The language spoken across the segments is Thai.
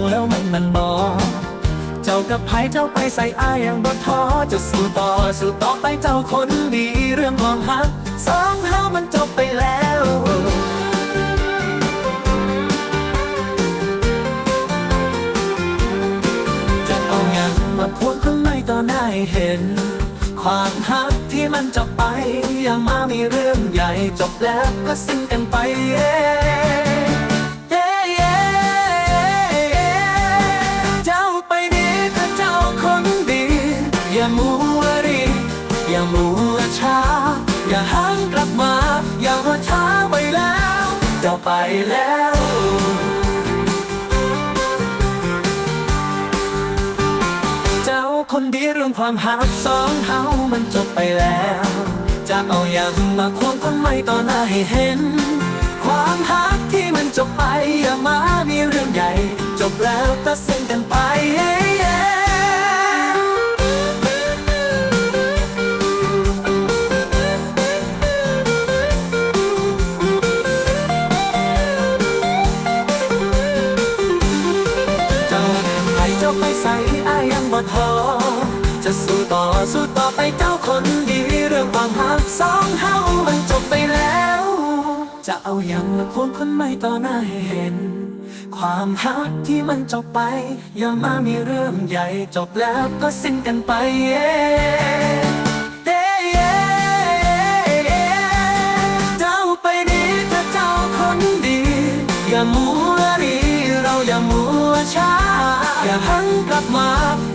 งแล้วมันมันบอเจ้ากับไผเจ้าไปใส่อายยังบ่ท้อจะสู้ต่อสู้ต่อไปเจ้าคนดีเรื่องความฮักสองเฮามันจบไปแล้วจะเอาหยังมาพูดข้างในต่อหน้าเห็น ความฮักที่มันจะไปย่ามามีเรื่องใหญ่จบแล้วก็สิ้นกันไปเย้เจ้าไปแล้วเจ้าคนดีเรื่องความหักสองเฮามันจบไปแล้ว จะเอาอย่างมาควงทำไมต่อหน้าให้เห็น ความหักที่มันจบไป อย่ามามีเรื่องใหญ่ จบแล้วตัดสินกันไป อายยังบ่ท้อจะสู้ต่อสู้ต่อไปเจ้าคนดีเรื่องความหักสองเฮามันจบไปแล้ว จะเอาอย่างมาควงคนใหม่ต่อหน้าหเห็น ความหักที่มันจบไป อย่ามามีเรื่องใหญ่จบแล้วก็สิ้นกันไปเย้เย้เจ้าไปดีถ้าเจ้าคนดีอย่ามัวรีเราอย่ามัวช้า อย่าหันกลับมา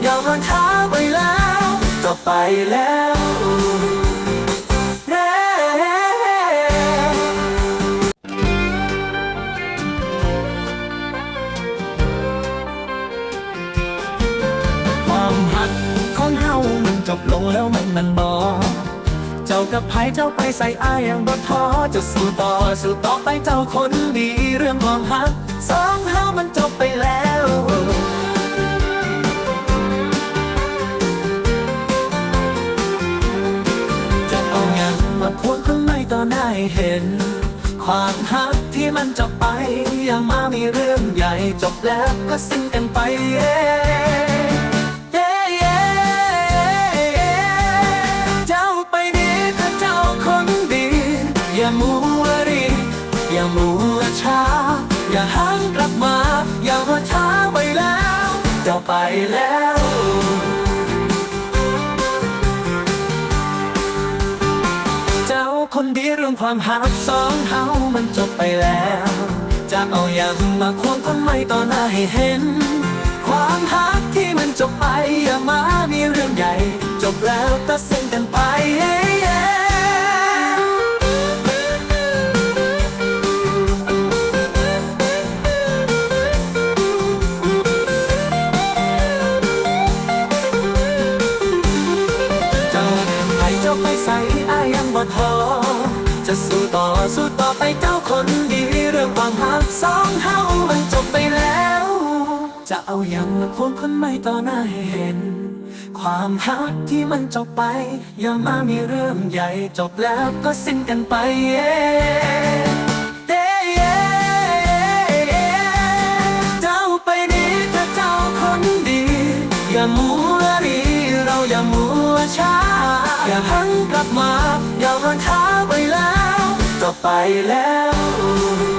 อย่ารันท้าไปแล้วจบไปแล้วเย้ความหักของเฮามันจบลงแล้วมันมันบอเจ้ากับไผเจ้าไปใส่อายยังบ่ท้อจะสู้ต่อสู้ต่อไปเจ้าคนดีเรื่องความหักสองเฮามันจบไปแล้วางในต่อหน้าให้เห็น ความหักที่มันจบไป อย่ามามีเรื่องใหญ่จบแล้วก็สิ้นกันไปเย้เย้เจ้าไปดีถ้าเจ้าคนดีอย่ามัวรีอย่ามัวช้า อย่าหันกลับมา อย่ามาช้าไปแล้วเจ้าไปแล้ว คนดีเรื่องความหักสองเฮามันจบไปแล้ว จะเอาอย่างมาควงคนใหม่ต่อหน้าให้เห็น ความหักที่มันจบไปอย่ามามีเรื่องใหญ่ จบแล้วตัดสินกันไปเจ้าให้เจ้าไปใส่อายยังบ่ท้อ จะสู้ต่อสู้ต่อไปเจ้าคนดีเรื่องความหักสองเฮามันจบไปแล้ว จะเอาอย่างมาควงคนใหม่ต่อหน้าหเห็น ความหักที่มันจบไป อย่ามามีเรื่องใหญ่จบแล้วก็สิ้นกันไปเย้เย้เจ้าไปดีถ้าเจ้าคนดี อย่ามัวรีเราอย่ามัวช้าอย่าหันกลับมา อย่าหันท้าไปแล้ว ก็ไปแล้ว